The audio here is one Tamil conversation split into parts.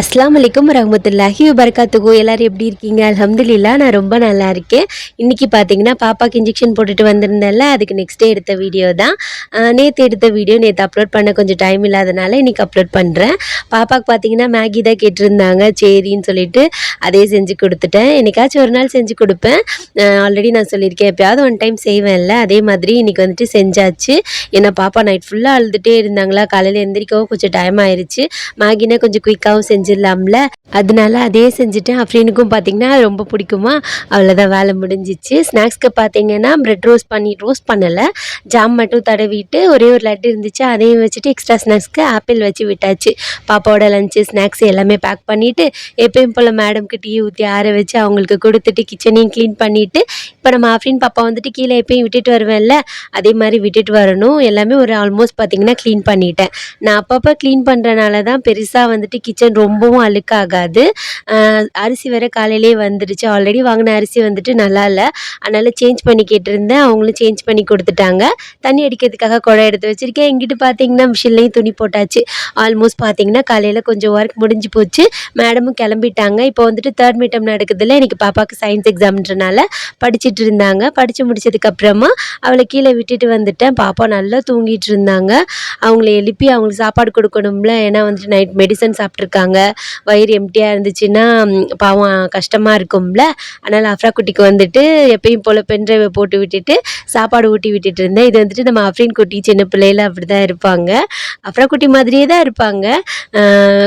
அஸ்லாம் வலைக்கம் ரஹமத்துல்லாஹி வபரகாத்துகு எல்லாரும் எப்படி இருக்கீங்க? அலமதுல்லா நான் ரொம்ப நல்லா இருக்கேன். இன்றைக்கி பார்த்தீங்கன்னா பாப்பாக்கு இன்ஜெக்ஷன் போட்டுட்டு வந்திருந்தேன்ல அதுக்கு நெக்ஸ்ட் டே எடுத்த வீடியோ தான். நேற்று எடுத்த வீடியோ நேற்று அப்லோட் பண்ண கொஞ்சம் டைம் இல்லாதனால இன்றைக்கி அப்லோட் பண்ணுறேன் பாப்பாக்கு பார்த்தீங்கன்னா மேகி தான் கேட்டிருந்தாங்க சரின்னு சொல்லிட்டு அதே செஞ்சு கொடுத்துட்டேன். என்னைக்காச்சும் ஒரு நாள் செஞ்சு கொடுப்பேன். ஆல்ரெடி நான் சொல்லியிருக்கேன் எப்பயாவது ஒன் டைம் செய்வேன்ல அதே மாதிரி இன்றைக்கி வந்துட்டு செஞ்சாச்சு. ஏன்னா பாப்பா நைட் ஃபுல்லாக அழுதுகிட்டே இருந்தாங்களா காலையில் எந்திரிக்கவும் கொஞ்சம் டைம் ஆயிடுச்சு மேகினா கொஞ்சம் குயிக்காகவும் செஞ்சு செஞ்சிடலாம்ல. அதனால அதே செஞ்சுட்டேன். அஃப்ரீனுக்கும் பார்த்தீங்கன்னா ரொம்ப பிடிக்குமா? அவ்வளோதான் வேலை முடிஞ்சிச்சு. ஸ்நாக்ஸ்க்கு பார்த்தீங்கன்னா ப்ரெட் ரோஸ்ட் பண்ணி ரோஸ்ட் பண்ணலை. ஜாம் மட்டும் தடவிட்டு ஒரே ஒரு லட்டு இருந்துச்சு. அதையும் வச்சுட்டு எக்ஸ்ட்ரா ஸ்நாக்ஸ்க்கு ஆப்பிள் வச்சு விட்டாச்சு. பாப்பாவோட லஞ்சு ஸ்நாக்ஸ் எல்லாமே பேக் பண்ணிவிட்டு எப்பயும் போல் மேடம்க்கு டீ ஊற்றி ஆற வச்சு அவங்களுக்கு கொடுத்துட்டு கிச்சனையும் க்ளீன் பண்ணிவிட்டு இப்போ நம்ம ஆஃப்ரின் பாப்பா வந்துட்டு கீழே எப்பயும் விட்டுட்டு வருவேன்ல. அதே மாதிரி விட்டுட்டு வரணும். எல்லாமே ஒரு ஆல்மோஸ்ட் பார்த்தீங்கன்னா க்ளீன் பண்ணிட்டேன். நான் அப்பப்போ க்ளீன் பண்ணுறனால தான் பெருசாக வந்துட்டு கிச்சன் ரொம்பவும் அழுக்காகாது. அரிசி வேற காலையிலேயே வந்துடுச்சு ஆல்ரெடி வாங்கின அரிசி வந்துட்டு நல்லா இல்லை. அதனால் சேஞ்ச் பண்ணி கேட்டிருந்தேன். அவங்களும் சேஞ்ச் பண்ணி கொடுத்துட்டாங்க. தண்ணி அடிக்கிறதுக்காக குடம் எடுத்து வச்சுருக்கேன். எங்கிட்டு பார்த்தீங்கன்னா மிஷின்லேயும் துணி போட்டாச்சு. ஆல்மோஸ்ட் பார்த்தீங்கன்னா காலையில் கொஞ்சம் ஒர்க் முடிஞ்சு போச்சு. மேடமும் கிளம்பிட்டாங்க. இப்போ வந்துட்டு தேர்ட் மீட்டம் நடக்குதுல எனக்கு பாப்பாவுக்கு சயின்ஸ் எக்ஸாம்ன்றனால படிச்சுட்டு இருந்தாங்க. படித்து முடிச்சதுக்கப்புறமா அவளை கீழே விட்டுட்டு வந்துட்டேன். பாப்பா நல்லா தூங்கிட்டு இருந்தாங்க. அவங்கள எழுப்பி அவங்களுக்கு சாப்பாடு கொடுக்கணும்ல. ஏன்னா வந்துட்டு நைட் மெடிசன் சாப்பிட்ருக்காங்க வயிறு எம்டியாக இருந்துச்சுன்னா பாவம் கஷ்டமாக இருக்கும்ல. அதனால் அஃப்ரா குட்டிக்கு வந்துட்டு எப்பயும் போல் பென்ட்ரைவை போட்டு விட்டுட்டு சாப்பாடு ஊட்டி விட்டுட்டு இருந்தேன். இது வந்துட்டு நம்ம அஃப்ரீன் குட்டி சின்ன பிள்ளையில அப்படி தான் இருப்பாங்க. அஃப்ரா குட்டி மாதிரியே தான் இருப்பாங்க.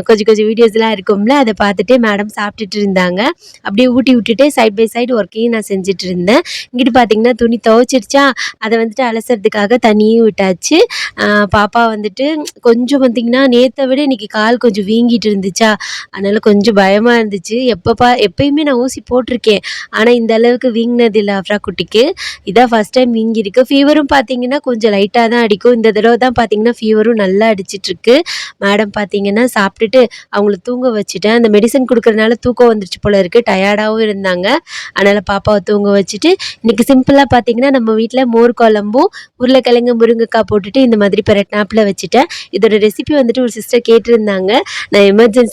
கொஞ்சம் கொஞ்சம் வீடியோஸ்லாம் இருக்கும்ல அதை பார்த்துட்டு மேடம் சாப்பிட்டுட்டு இருந்தாங்க. அப்படியே ஊட்டி விட்டுட்டு சைட் பை சைடு ஒர்க்கையும் நான் செஞ்சுட்டு இருந்தேன். இங்கிட்டு பார்த்தீங்கன்னா துணி துவைச்சிருச்சா அதை வந்துட்டு அலசுறதுக்காக தண்ணியும் விட்டாச்சு. பாப்பா வந்துட்டு கொஞ்சம் பார்த்தீங்கன்னா நேற்றை விட இன்னைக்கு கால் கொஞ்சம் வீங்கிட்டு இருந்துச்சா அதனால கொஞ்சம் பயமாக இருந்துச்சு. எப்பப்பா எப்பயுமே நான் ஊசி போட்டிருக்கேன். ஆனால் இந்த அளவுக்கு வீங்கினது இல்லை அஃப்ரா குட்டிக்கு இதான் ஃபஸ்ட் டைம் வீங்கியிருக்கு. ஃபீவரும் பார்த்தீங்கன்னா கொஞ்சம் லைட்டாக தான் அடிக்கும். இந்த தடவை தான் பார்த்தீங்கன்னா ஃபீவரும் நல்லா அடிச்சிட்ருக்கு. மேடம் பார்த்தீங்கன்னா சாப்பிட்டுட்டு அவங்கள தூங்க வச்சுட்டேன். அந்த மெடிசன் கொடுக்குறனால தூக்கம் வந்துருச்சு போல இருக்குது டயர்டாகவும் இருந்தாங்க. அதனால் பாப்பாவை தூங்க வச்சுட்டு இன்றைக்கி சிம்பிளாக பார்த்தீங்கன்னா நம்ம வீட்டில் மோர் குழம்பும் உருளைக்கிழங்கு முருங்கைக்காய் போட்டுட்டு இந்த மாதிரி பெரட்னாப்பில் வச்சுட்டேன். இதோட ரெசிபி வந்துட்டு ஒரு சிஸ்டர் கேட்டிருந்தாங்க. நான்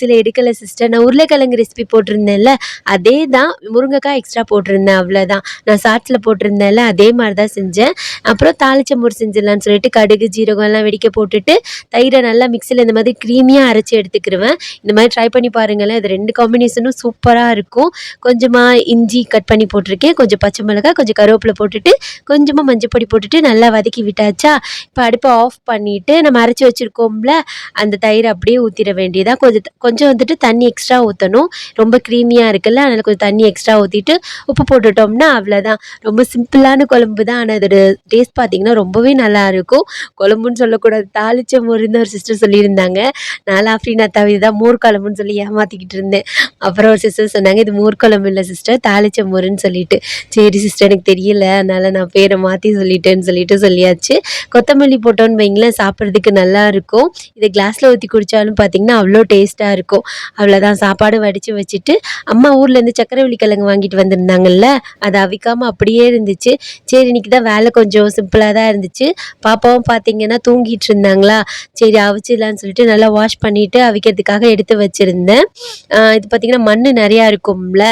எமர்ஜென்சியில் எடுக்கலை சிஸ்டர் நான் உருளைக்கிழங்கு ரெசிபி போட்டிருந்தேன்ல அதே தான் முருங்கைக்காய் எக்ஸ்ட்ரா போட்டிருந்தேன் அவ்வளோதான் நான் சாட்ஸில் போட்டிருந்தேன்ல அதே மாதிரி தான் செஞ்சேன். அப்புறம் தாளிச்ச மோர் செஞ்சிடலான்னு சொல்லிட்டு கடுகு ஜீரகம் எல்லாம் வெடிக்க போட்டுட்டு தயிரை நல்லா மிக்சியில் இந்த மாதிரி க்ரீமியாக அரைச்சி எடுத்துக்கிருவேன். இந்த மாதிரி ட்ரை பண்ணி பாருங்களேன் இது ரெண்டு காம்பினேஷனும் சூப்பராக இருக்கும். கொஞ்சமாக இஞ்சி கட் பண்ணி போட்டிருக்கேன் கொஞ்சம் பச்சை மிளகாய் கொஞ்சம் கருவேப்பிலை போட்டுட்டு கொஞ்சமாக மஞ்சப்பொடி போட்டுட்டு நல்லா வதக்கி விட்டாச்சா இப்போ அடுப்பை ஆஃப் பண்ணிவிட்டு நம்ம அரைச்சி வச்சுருக்கோம்ல அந்த தயிர் அப்படியே ஊற்றிட வேண்டியதாக கொஞ்சம் கொஞ்சம் வந்துட்டு தண்ணி எக்ஸ்ட்ரா ஊற்றணும் ரொம்ப க்ரீமியாக இருக்குல்ல அதனால் கொஞ்சம் தண்ணி எக்ஸ்ட்ரா ஊற்றிட்டு உப்பு போட்டுட்டோம்னா அவ்வளோதான் ரொம்ப சிம்பிளான குழம்பு தான் ஆனால் அதோட டேஸ்ட் பார்த்தீங்கன்னா ரொம்பவே நல்லா இருக்கும். குழம்புன்னு சொல்லக்கூடாது. தாளிச்ச மோருன்னு ஒரு சிஸ்டர் சொல்லியிருந்தாங்க. நான் ஆஃப்ரீனா தவிர தான் மோர் குழம்புன்னு சொல்லி ஏமாற்றிக்கிட்டு இருந்தேன். அப்புறம் ஒரு சிஸ்டர் சொன்னாங்க இது மோர் குழம்பு இல்லை சிஸ்டர் தாளிச்ச மோருன்னு சொல்லிட்டு. சரி சிஸ்டர் எனக்கு தெரியல. அதனால் நான் பேரை மாற்றி சொல்லிட்டேன்னு சொல்லிட்டு சொல்லியாச்சு. கொத்தமல்லி போட்டோன்னு வைங்களேன் சாப்பிட்றதுக்கு நல்லா இருக்கும். இதை கிளாஸில் ஊற்றி குடித்தாலும் பார்த்தீங்கன்னா அவ்வளோ டேஸ்ட்டாக இருக்கும். அவ்வளோதான் சாப்பாடு வடித்து வச்சுட்டு அம்மா ஊர்லேருந்து சக்கரவள்ளி கிழங்கு வாங்கிட்டு வந்திருந்தாங்கல்ல அது அவிக்காமல் அப்படியே இருந்துச்சு. சரி இன்னைக்கு தான் வேலை கொஞ்சம் சிம்பிளாக தான் இருந்துச்சு. பாப்பாவும் பார்த்தீங்கன்னா தூங்கிட்டு இருந்தாங்களா? சரி அவிச்சிடலான்னு சொல்லிட்டு நல்லா வாஷ் பண்ணிவிட்டு அவிக்கிறதுக்காக எடுத்து வச்சுருந்தேன். இது பார்த்திங்கன்னா மண் நிறையா இருக்கும்ல.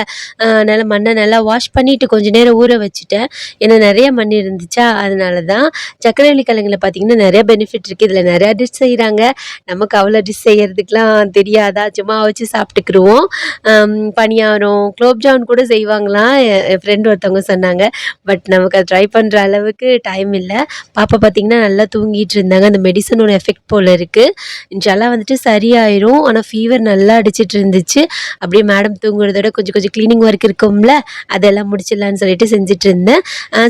அதனால் மண்ணை நல்லா வாஷ் பண்ணிவிட்டு கொஞ்ச நேரம் ஊற வச்சுட்டேன். ஏன்னா நிறைய மண் இருந்துச்சா அதனால தான் சக்கரவள்ளி கிழங்குல பார்த்தீங்கன்னா நிறைய பெனிஃபிட் இருக்குது இதில் நிறையா டிஷ் செய்கிறாங்க நமக்கு அவ்வளோ டிஷ் செய்கிறதுக்கெலாம் தெரியாது. சும்மா வச்சு சாப்பிட்டுக்குருவோம். பணியாரம் குலோப்ஜாமுன் கூட செய்வாங்களாம் என் ஃப்ரெண்டு ஃப்ரெண்ட் ஒருத்தவங்க சொன்னாங்க. பட் நமக்கு அதை ட்ரை பண்ணுற அளவுக்கு டைம் இல்லை. பாப்பா பார்த்தீங்கன்னா நல்லா தூங்கிட்டு இருந்தாங்க. அந்த மெடிசனோட எஃபெக்ட் போல் இருக்குது இன்ஷால்லாம் வந்துட்டு சரியாயிரும். ஆனால் ஃபீவர் நல்லா அடிச்சிட்டு இருந்துச்சு. அப்படியே மேடம் தூங்குறதோட கொஞ்சம் கொஞ்சம் க்ளீனிங் ஒர்க் இருக்கும்ல அதெல்லாம் முடிச்சிடலான்னு சொல்லிட்டு செஞ்சுட்டு இருந்தேன்.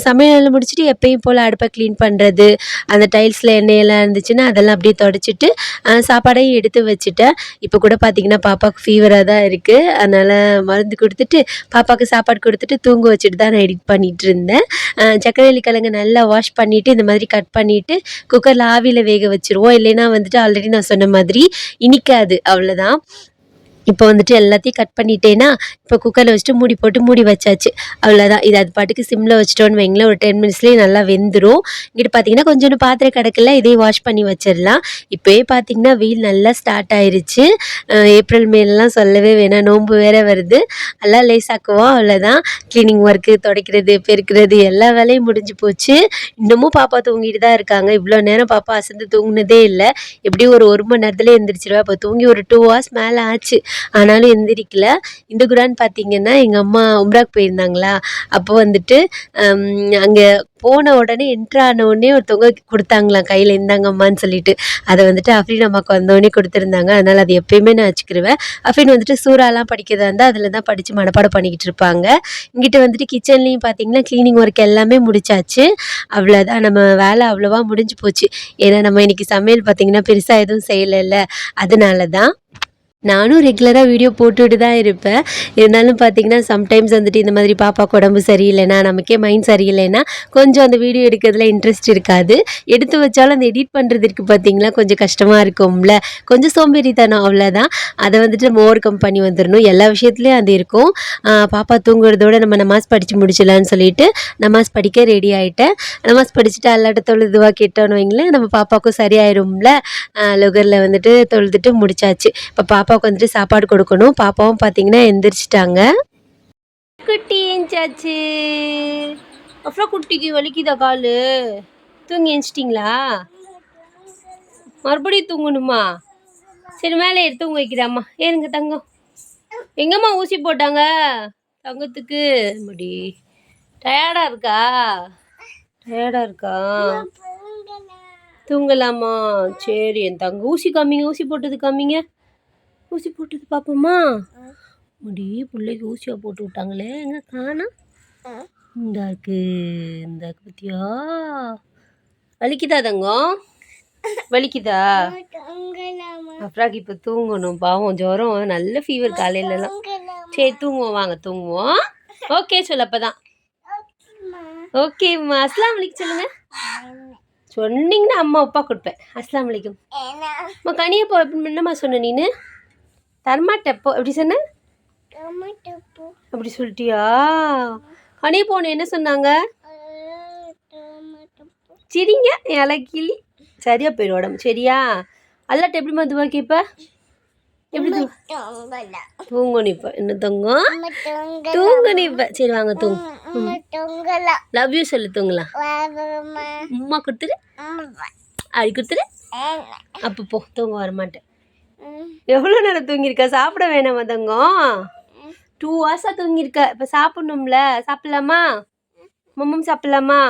சமையல் முடிச்சுட்டு எப்பயும் போல் அடுப்பை க்ளீன் பண்ணுறது அந்த டைல்ஸில் எண்ணெயெல்லாம் இருந்துச்சுன்னா அதெல்லாம் அப்படியே தொடச்சிட்டு சாப்பாடையும் எடுத்து வச்சுட்டேன். இப்போ கூட பார்த்தீங்கன்னா பாப்பாவுக்கு ஃபீவராக தான் இருக்குது அதனால் மருந்து கொடுத்துட்டு பாப்பாவுக்கு சாப்பாடு கொடுத்துட்டு தூங்க வச்சுட்டு தான் நான் எடிட் பண்ணிட்டு இருந்தேன். சக்கரவள்ளி கிழங்கு நல்லா வாஷ் பண்ணிவிட்டு இந்த மாதிரி கட் பண்ணிவிட்டு குக்கரில் ஆவியில் வேக வச்சுருவோம். இல்லைன்னா வந்துட்டு ஆல்ரெடி நான் சொன்ன மாதிரி இனிக்காது. அவ்வளோதான் இப்போ வந்துட்டு எல்லாத்தையும் கட் பண்ணிட்டேன்னா இப்போ குக்கரில் வச்சுட்டு மூடி போட்டு மூடி வச்சாச்சு. அவ்வளோதான் இது அது பாட்டுக்கு சிம்மில் வச்சிட்டோன்னு வைங்களேன். ஒரு டென் மினிட்ஸ்லேயே நல்லா வெந்துடும் இங்கிட்டு பார்த்தீங்கன்னா கொஞ்சோண்டு பாத்திரம் கிடக்கல இதே வாஷ் பண்ணி வச்சிடலாம். இப்போயே பார்த்தீங்கன்னா வெயில் நல்லா ஸ்டார்ட் ஆயிருச்சு. ஏப்ரல் மேலாம் சொல்லவே வேணாம். நோன்பு வேற வருது. எல்லாம் லேசாக்குவோம். அவ்வளோதான் க்ளீனிங் ஒர்க்கு துடைக்கிறது பெருக்கிறது எல்லா வேலையும் முடிஞ்சு போச்சு. இன்னமும் பாப்பா தூங்கிட்டு தான் இருக்காங்க. இவ்வளோ நேரம் பாப்பா அசந்து தூங்கினதே இல்லை. எப்படியும் ஒரு ஒரு மணி நேரத்துல எழுந்திரிச்சிருவா இப்போ தூங்கி ஒரு டூ ஹவர்ஸ் மேலே ஆச்சு. ஆனாலும் எந்திரிக்கல. இந்த குரான் பார்த்தீங்கன்னா எங்கள் அம்மா உம்ராக்கு போயிருந்தாங்களா? அப்போ வந்துட்டு அங்கே போன உடனே என்ட்ரு ஆன உடனே ஒருத்தவங்க கொடுத்தாங்களாம். கையில் இந்தாங்கம்மான்னு சொல்லிட்டு. அதை வந்துட்டு அஃப்ரீன் அம்மாவுக்கு வந்தோடனே கொடுத்துருந்தாங்க. அதனால் அது எப்பயுமே நான் வச்சுக்கிருவேன். அஃப்ரீன் வந்துட்டு சூறாலாம் படிக்கிறதா இருந்தால் அதில் தான் படித்து மனப்பாடம் பண்ணிக்கிட்டு இருப்பாங்க. இங்கிட்ட வந்துட்டு கிச்சன்லேயும் பார்த்தீங்கன்னா க்ளீனிங் ஒர்க் எல்லாமே முடிச்சாச்சு. அவ்வளோதான் நம்ம வேலை அவ்வளோவா முடிஞ்சு போச்சு. ஏன்னா நம்ம இன்றைக்கி சமையல் பார்த்தீங்கன்னா பெருசாக எதுவும் செய்யலைல்ல. அதனால தான் நானும் ரெகுலராக வீடியோ போட்டுட்டு தான் இருப்பேன். இருந்தாலும் பார்த்தீங்கன்னா சம்டைம்ஸ் வந்துட்டு இந்த மாதிரி பாப்பாக்கு உடம்பு சரியில்லைனா நமக்கே மைண்ட் சரியில்லைன்னா கொஞ்சம் அந்த வீடியோ எடுக்கிறதுல இன்ட்ரெஸ்ட் இருக்காது. எடுத்து வச்சாலும் அந்த எடிட் பண்ணுறதுக்கு பார்த்தீங்களா கொஞ்சம் கஷ்டமாக இருக்கும்ல. கொஞ்சம் சோம்பேறித்தனம் அவ்வளோதான் அதை வந்துட்டு நம்ம ஓவர் கம் பண்ணி வந்துடணும். எல்லா விஷயத்துலேயும் அது இருக்கும். பாப்பா தூங்குறதோட நம்ம நமாஸ் படித்து முடிச்சிடலான்னு சொல்லிட்டு நமாஸ் படிக்க ரெடி ஆகிட்டேன் நமாஸ் படிச்சுட்டு அல்லாட்ட தொழுதுவாக கேட்டோன்னு வைங்களேன் நம்ம பாப்பாவுக்கும் சரியாயிரும்ல. லுகரில் வந்துட்டு தொழுதுட்டு முடிச்சாச்சு. இப்போ பாப்பா பாப்பாவுக்கு வந்துட்டு சாப்பாடு கொடுக்கணும். பாப்பாவும் பார்த்தீங்கன்னா எந்திரிச்சிட்டாங்க. குட்டி ஏஞ்சாச்சு அப்புறம் குட்டிக்கு வலிக்குதா காலு? தூங்கி ஏஞ்சிட்டிங்களா மறுபடியும் தூங்கணுமா? சரி மேலே எடுத்து தூங்க வைக்கிறாம்மா. ஏறுங்க தங்கம். எங்கம்மா ஊசி போட்டாங்க? தங்கத்துக்கு. முடி டயர்டாக இருக்கா? டயர்டாக இருக்கா? தூங்கலாமா? சரி என் தங்க ஊசி காமிங்க ஊசி போட்டது காமிங்க. ஊசி போட்டது பார்ப்போமா முடி பிள்ளைக்கு ஊசியாக போட்டு விட்டாங்களே எங்க காணோம் இந்த இருக்கு இந்த இருக்கு பத்தியா? வலிக்குதா தங்கம் வலிக்குதா? அப்புறம் இப்போ தூங்கணும் பாவம் ஜுரம் நல்ல ஃபீவர் காலையிலலாம். சரி தூங்குவோம் வாங்க தூங்குவோம். ஓகே சொல்லு அப்பதான். ஓகேம்மா. அஸ்லாம் வலைக்கும் சொல்லுங்க. சொன்னீங்கன்னா அம்மா அப்பா கொடுப்பேன். அஸ்லாம் வலைக்கும் அம்மா கனியப்போ என்னம்மா சொன்ன நீனு? தரமாட்டப்போ எப்படி சொன்ன? அப்படி சொல்லிட்டியா? கனியப்போன்னு என்ன சொன்னாங்க? சரிங்க இலக்கிளி சரியா போயிடும் உடம்பு சரியா? அல்லாட்ட எப்படி மதுவா கேப்ப? எப்படி தூ- தூங்கணும் இப்போ என்ன தூங்கும் தூங்கணும் இப்போ. சரி வாங்க தூங்கு. லவ் யூ சொல்லு தூங்கலாம் உம்மா கொடுத்துரு. அப்படி கொடுத்துரு. அப்போ போ தூங்க வர மாட்டேன் எவ்வளோ நேரம் தூங்கியிருக்க? சாப்பிட வேணாமா தங்கம் டூ ஹவர்ஸாக தூங்கியிருக்க. இப்போ சாப்பிட்ணும்ல. சாப்பிட்லாமா? மம்மம் சாப்பிட்லாமா?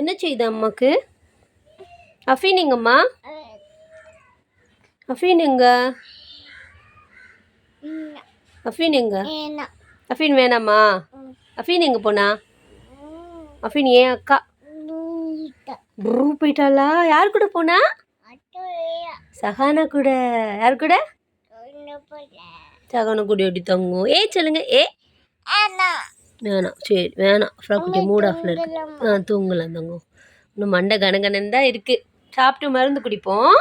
என்ன செய்யுது அம்மாக்கு? அஃபீன் எங்கம்மா? அஃபீன் எங்க? அஃபீன் எங்க? அஃபீன் வேணாமா? அஃபீன் எங்க போனா? அஃபீன் ஏன் அக்கா? ப்ரூ போயிட்டாளா? யார் கூட போனா? சஹானா கூட யார் கூட? சஹானா கூட எப்படி தங்கும்? ஏ சொல்லுங்க ஏ. வேணாம் சரி வேணாம். அஃப்ரா குட்டி மூட் ஆஃப்ல இருக்கு. ஆ தூங்கலாம் தங்கம். இன்னும் மண்டை கனகனன்னு தான் இருக்கு. சாப்பிட்டு மருந்து குடிப்போம்.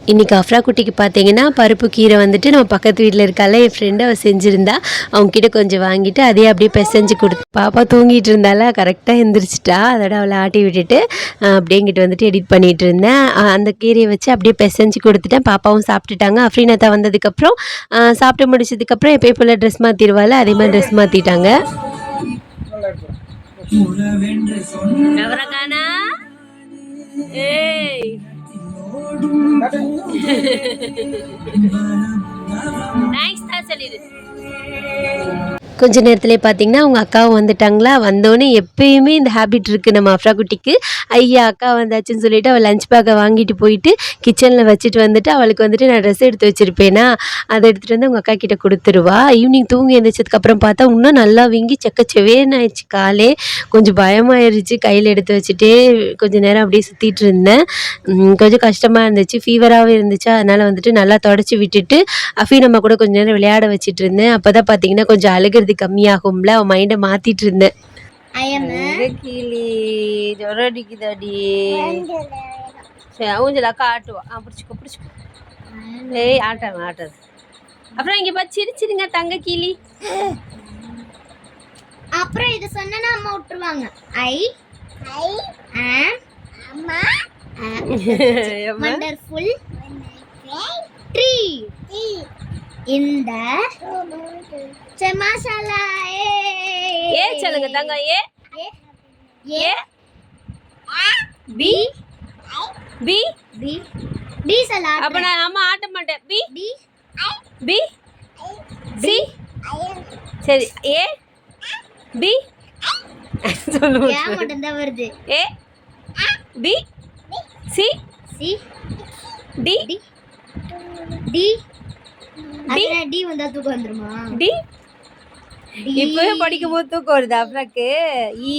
இன்னைக்கு அஃப்ரா குட்டிக்கு பார்த்தீங்கன்னா பருப்பு கீரை வந்துட்டு நம்ம பக்கத்து வீட்டில் இருக்கால என் ஃப்ரெண்டு அவள் செஞ்சுருந்தா. அவங்க கிட்ட கொஞ்சம் வாங்கிட்டு அதே அப்படியே பிசைஞ்சு கொடுத்து பாப்பா தூங்கிட்டு இருந்தால கரெக்டாக எந்திரிச்சிட்டா. அதோட அவளை ஆட்டி விட்டுட்டு அப்படியே இங்கிட்டு வந்துட்டு எடிட் பண்ணிட்டு இருந்தேன். அந்த கீரையை வச்சு அப்படியே பிசைஞ்சு கொடுத்துட்டேன். பாப்பாவும் சாப்பிட்டுட்டாங்க. அஃப்ரீனத்தா வந்ததுக்கப்புறம் சாப்பிட்டு முடிச்சதுக்கப்புறம் எப்பயும் போல் ட்ரெஸ் மாற்றிடுவாள் அதே மாதிரி ட்ரெஸ் மாற்றிட்டாங்க ஏய். Nice, Tassalidis. கொஞ்ச நேரத்துலேயே பார்த்தீங்கன்னா அவங்க அக்காவும் வந்துட்டாங்களா? வந்தோடனே எப்பயுமே இந்த ஹேபிட் இருக்குது நம்ம அஃப்ரா குட்டிக்கு. ஐயா அக்கா வந்தாச்சுன்னு சொல்லிட்டு அவள் லஞ்ச் பேக்கை வாங்கிட்டு போயிட்டு கிச்சனில் வச்சுட்டு வந்துட்டு அவளுக்கு வந்துட்டு நான் ட்ரெஸ் எடுத்து வச்சுருப்பேனா? அதை எடுத்துகிட்டு வந்து அவங்க அக்கா கிட்டே கொடுத்துருவா. ஈவினிங் தூங்கி எழுந்திரிச்சதுக்கப்புறம் பார்த்தா இன்னும் நல்லா வீங்கி செக்கச்செவேன்னு ஆயிடுச்சு காலே. கொஞ்சம் பயமாயிருச்சு. கையில் எடுத்து வச்சுட்டே கொஞ்ச நேரம் அப்படியே சுற்றிட்டு இருந்தேன். கொஞ்சம் கஷ்டமாக இருந்துச்சு. ஃபீவராகவே இருந்துச்சு. அதனால் வந்துட்டு நல்லா தொடச்சி விட்டுட்டு அஃபி நம்ம கூட கொஞ்ச நேரம் விளையாட வச்சுட்டு இருந்தேன். அப்போ தான் பார்த்தீங்கன்னா கொஞ்சம் அழுகிறது கம்மியாகும்ல அவன் மைண்டை மாற்றிட்டு இருந்தேன். கிளி ஜொரம் அடிக்குதாடி. சரி ஊஞ்சல் அக்கா ஆட்டுவா. ஆ பிடிச்சிக்கோ பிடிச்சிக்கோ. ஏய் ஆட்டாங்க ஆட்டாது. அப்புறம் இங்க பார்த்து சிரிச்சிருங்க தங்க கிளி. அப்புறம் இது சொன்னா அம்மா விட்டுருவாங்க. ஐ ஐ அம்மா. வண்டர்ஃபுல் ட்ரீ இந்த மசாலா ஏ சொல்லுங்க தங்க A? A? B? B? B. B சலா அப்ப நான் அம்மா ஆட்ட மாட்டேன். பி? பி. பி? சி? சரி ஏ? பி? சொல்லுங்க ஏ மட்டும் தான் வருது. A? B? C? C? D? D? D? D வந்தா தூக்கம் வந்துருமா? டி? டி. இப்பவே படிக்கும் போது தூக்கம் வருது அப்புறக்கு ஈ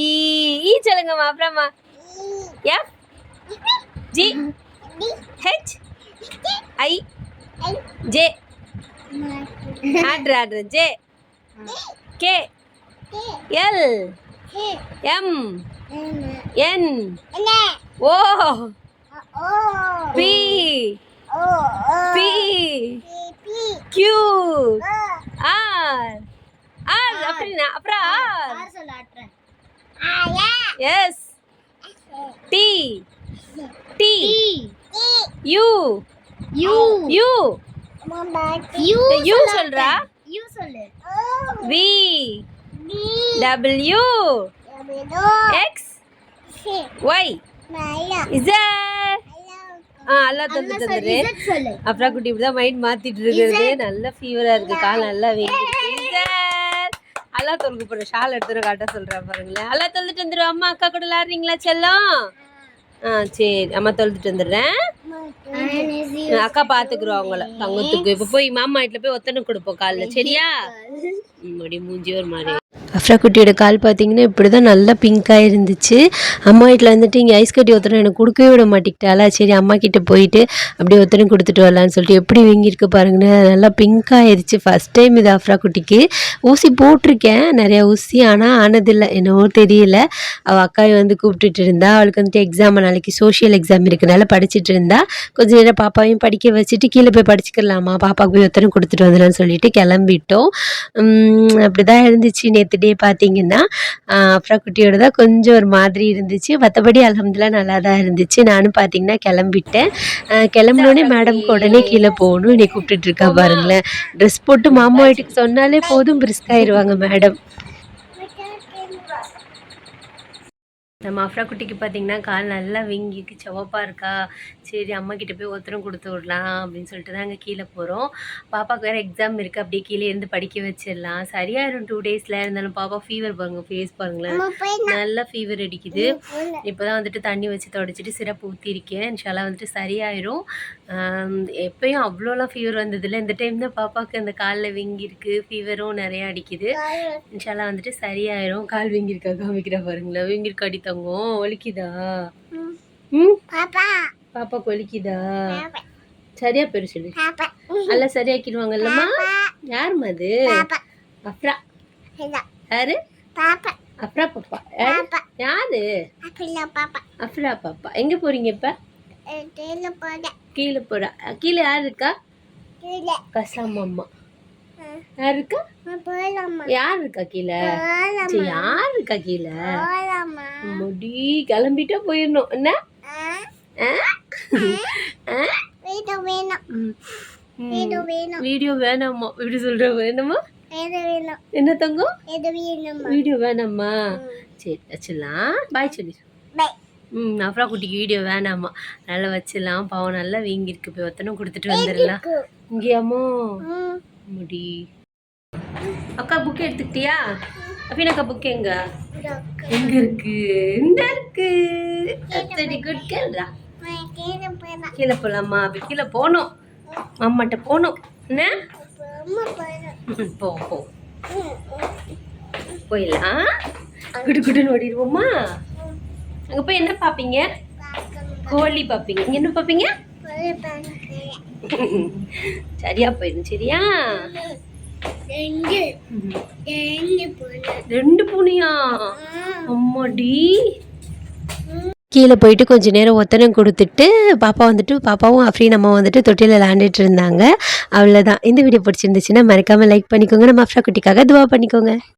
ஈ சொல்லுங்கம்மா அப்புறமா F G H I J order order. J K L M N O P P Q R R அப்படின்னா அப்புறம் ஆர் ஆர் சொல்ல ஆட்டுறேன். S T T U U U U U சொல்றா? யூ சொல்லு. V W X Y Z ஆ எல்லாம் தந்து தந்துரு. அப்புறம் குட்டி இப்படிதான் மைண்ட் மாத்திட்டு இருக்கிறது நல்ல ஃபீவரா இருக்கு. கால் நல்லா இசட். அல்லா தொழுக்கு போற ஷால் எடுத்துட்டு காட்ட சொல்றேன் பாருங்களேன். அல்லா தொழுதுட்டு வந்துடும் அம்மா அக்கா கூட விளாடுறீங்களா செல்லம்? ஆ சரி. அம்மா தொழுதுட்டு வந்துடுறேன். அக்கா பாத்துக்குறோம் அவங்கள. தங்கத்துக்கு. இப்ப போய் மாமா வீட்டுல போய் ஒத்தனை கொடுப்போம் காலைல. சரியா? ம், அப்படி மூஞ்சி ஒரு மாதிரி. அஃப்ரா குட்டியோட கால் பார்த்தீங்கன்னா இப்படி தான் நல்லா பிங்காக இருந்துச்சு. அம்மா வீட்டில் வந்துட்டு இங்கே ஐஸ் கட்டி ஒருத்தரும் எனக்கு கொடுக்கவே விட மாட்டேங்கிட்டாளா சரி அம்மா கிட்டே போயிட்டு அப்படியே ஒருத்தரும் கொடுத்துட்டு வரலான்னு சொல்லிட்டு எப்படி வீங்கியிருக்கு பாருங்கன்னு. நல்லா பிங்க்காகிடுச்சு ஃபஸ்ட் டைம் இது அஃப்ரா குட்டிக்கு ஊசி போட்டிருக்கேன். நிறையா ஊசி ஆனால் ஆனதில்லை. என்னவோ தெரியல. அவள் அக்காவை வந்து கூப்பிட்டுட்டு இருந்தா. அவளுக்கு வந்துட்டு எக்ஸாம் நாளைக்கு சோஷியல் எக்ஸாம் இருக்கனால படிச்சுட்டு இருந்தா. கொஞ்சம் நேரம் பாப்பாவையும் படிக்க வச்சுட்டு கீழே போய் படிச்சுக்கலாமா? பாப்பாவுக்கு போய் ஒருத்தரும் கொடுத்துட்டு வந்துடலாம்னு சொல்லிட்டு கிளம்பிட்டோம். அப்படி அப்படிதான் இருந்துச்சு. நேற்று டே பார்த்தீங்கன்னா அப்ரா குட்டியோட தான் கொஞ்சம் ஒரு மாதிரி இருந்துச்சு. மற்றபடி அலமதுல்லா நல்லா தான் இருந்துச்சு. நானும் பார்த்தீங்கன்னா கிளம்பிட்டேன். கிளம்புனோடனே மேடம்க்கு உடனே கீழே போகணும். என்னை கூப்பிட்டுட்டு இருக்கா பாருங்களேன். ட்ரெஸ் போட்டு மாமா வீட்டுக்கு சொன்னாலே போதும் பிரிஸ்க் ஆயிடுவாங்க மேடம். நம்ம அஃப்ரா குட்டிக்கு பார்த்தீங்கன்னா கால் நல்லா வீங்கிக்கு சிவப்பாக இருக்கா? சரி அம்மா கிட்ட போய் ஒத்தரம் கொடுத்து விடலாம் அப்படின்னு சொல்லிட்டு தான் அங்கே கீழே போகிறோம் பாப்பாவுக்கு வேறு எக்ஸாம் இருக்குது அப்படியே கீழே இருந்து படிக்க வச்சிடலாம். சரியாயிரும் டூ டேஸில் இருந்தாலும் பாப்பா ஃபீவர் பாருங்க ஃபேஸ் பாருங்களேன். நல்லா ஃபீவர் அடிக்குது. இப்போ தான் வந்துட்டு தண்ணி வச்சு தொடச்சிட்டு சிரப்பு ஊற்றிருக்கேன் இன்ஷால்லாம் வந்துட்டு சரியாயிரும். எப்பயும் அவ்வளோலாம் ஃபீவர் வந்ததில்ல. இந்த டைம் தான் பாப்பாவுக்கு அந்த காலில் வீங்கியிருக்கு ஃபீவரும் நிறையா அடிக்குது. இன்ஷால்லாம் வந்துட்டு சரியாயிரும். கால் வீங்கியிருக்கா? காமிக்கிறா பாருங்களேன். வீங்கியிருக்கா? அடி தங்கம் வலிக்குதா ம். பாப்பா. பாப்பாக்கு வலிக்குதா சரியா பேரு சொல்லு. எல்லாம் சரியாக்கிடுவாங்கல்லம்மா யாரும்மா அது? அப்ரா. யாரு? பாப்பா. அப்ரா பாப்பா. யாரு? அப்ரா பாப்பா. எங்க போறீங்க இப்ப? கீழே போறா கீழே யார் இருக்கா? கீழே. கசாம் அம்மா யார் இருக்கா? யார் இருக்கா கீழே? யார் இருக்கா கீழே? முடி கிளம்பிட்டா போயிடணும். என்ன? வீடியோ வேணாமா? இப்படி சொல்ற வேணுமா. என்ன தங்கம்? வீடியோ வேணாமா சரி வச்சிடலாம். பாய் சொல்லி. பை ம் அப்புறா குட்டிக்கு வீடியோ வேணாமா நல்லா வச்சிடலாம். பாவம் நல்லா வீங்கிருக்கு போய் ஒத்தனை கொடுத்துட்டு வந்துடலாம். இங்கேயாமோ முடி. அக்கா புக் எடுத்துக்கிட்டியா? அபினாக்கா புக் எங்க? எங்க இருக்கு? இந்த இருக்கு? சரி குட் கேள்றா கீழே போலாமா? அப்படி கீழே போகணும். அம்மாட்ட போனோம் என்ன? போ போ. போயிடலாம். குடு குடுன்னு ஓடிடுவோமா? அங்கே போய் என்ன பார்ப்பீங்க? கோழி பார்ப்பீங்க. இங்கே என்ன பார்ப்பீங்க? சரியா போயிடும் சரியா? ரெண்டு பூனையா? அம்மாடி. கீழே போயிட்டு கொஞ்ச நேரம் ஒத்தனம் கொடுத்துட்டு பாப்பா வந்துட்டு பாப்பாவும் அஃப்ரீன் அம்மா வந்துட்டு தொட்டியில் விளாண்டுட்டு இருந்தாங்க. அவ்வளோதான் இந்த வீடியோ பிடிச்சிருந்துச்சுன்னா மறக்காமல் லைக் பண்ணிக்கோங்க. நம்ம அஃப்ரா குட்டிக்காக துவா பண்ணிக்கோங்க.